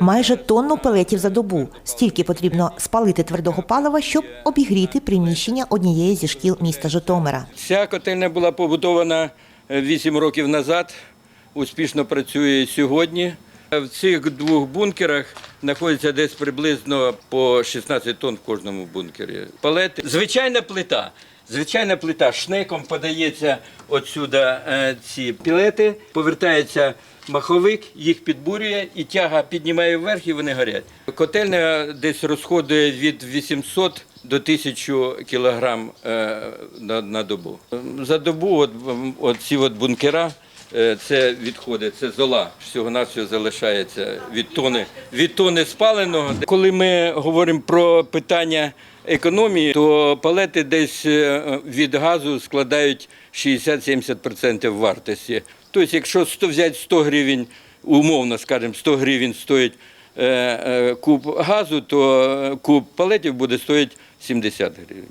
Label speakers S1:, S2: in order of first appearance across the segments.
S1: Майже тонну пелетів за добу. Стільки потрібно спалити твердого палива, щоб обігріти приміщення однієї зі шкіл міста Житомира.
S2: Ця котельня була побудована 8 років назад, успішно працює сьогодні. В цих двох бункерах знаходиться десь приблизно по 16 тонн в кожному бункері. Палети. Звичайна плита. Звичайна плита шнеком подається отсюди е, ці пілети, повертається маховик, їх підбурює і тяга піднімає вверх і вони горять. Котельня десь розходує від 800 до 1000 кілограм е, на, на добу. За добу от, от ці от бункера, е, це відходи, це зола. Всього-навсього залишається від тони, від тони спаленого. Коли ми говоримо про питання економії, то палети десь е, від газу складають 60-70% вартості. Тобто, якщо 100 взяти 100 гривень, умовно скажемо, 100 гривень стоїть е, е, куб газу, то куб палетів буде стоїти 70 гривень.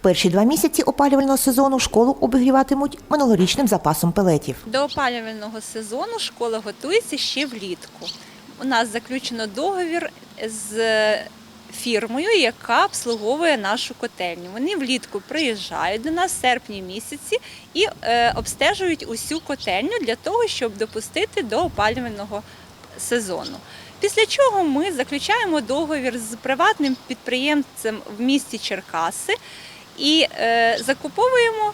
S1: Перші два місяці опалювального сезону школу обігріватимуть минулорічним запасом пелетів.
S3: До опалювального сезону школа готується ще влітку. У нас заключено договір з фірмою, яка обслуговує нашу котельню. Вони влітку приїжджають до нас в серпні місяці і е, обстежують усю котельню для того, щоб допустити до опалювального сезону. Після чого ми заключаємо договір з приватним підприємцем в місті Черкаси і е, закуповуємо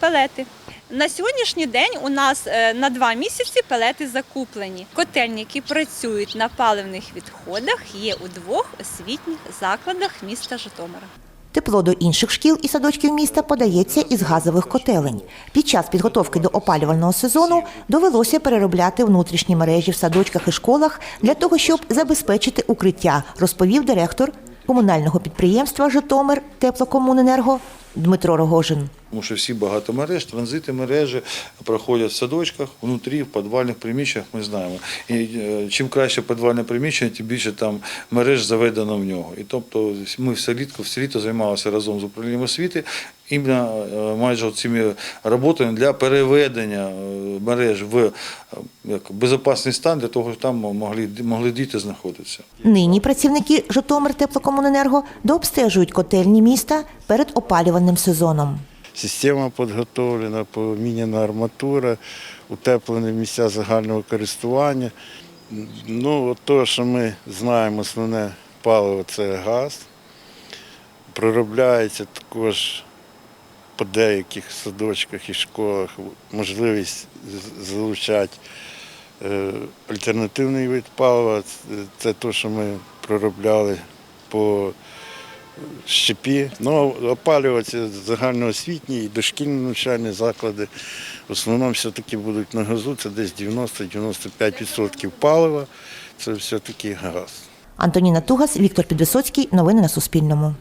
S3: пелети. На сьогоднішній день у нас е, на два місяці пелети закуплені. Котельні, які працюють на паливних відходах, є у двох освітніх закладах міста Житомира.
S1: Тепло до інших шкіл і садочків міста подається із газових котелень. Під час підготовки до опалювального сезону довелося переробляти внутрішні мережі в садочках і школах для того, щоб забезпечити укриття, розповів директор комунального підприємства Житомир Теплокомуненерго Дмитро Рогожин.
S4: Тому що всі багатомереж, транзити мережі проходять в садочках, внутрі, в підвальних приміщеннях, ми знаємо. І е, чим краще підвальне приміщення, тим більше там мереж заведено в нього. І тобто ми все літо, все літо займалися разом з управлінням освіти іменно е, майже цими роботами для переведення е, мереж в е, як, безпечний стан, для того, щоб там могли, могли діти знаходитися.
S1: Нині працівники Житомир Теплокомуненерго дообстежують котельні міста перед опалювальним сезоном.
S5: Система підготовлена, поміняна арматура, утеплені місця загального користування. Ну, от то, що ми знаємо, основне паливо це газ. Проробляється також по деяких садочках і школах можливість залучати е, альтернативний вид палива. Це- те, що ми проробляли по щепі. Ну, опалюватися загальноосвітні і дошкільні навчальні заклади. В основному все-таки будуть на газу, це десь 90-95% палива, це все-таки газ.
S1: Антоніна Тугас, Віктор Підвисоцький. Новини на Суспільному.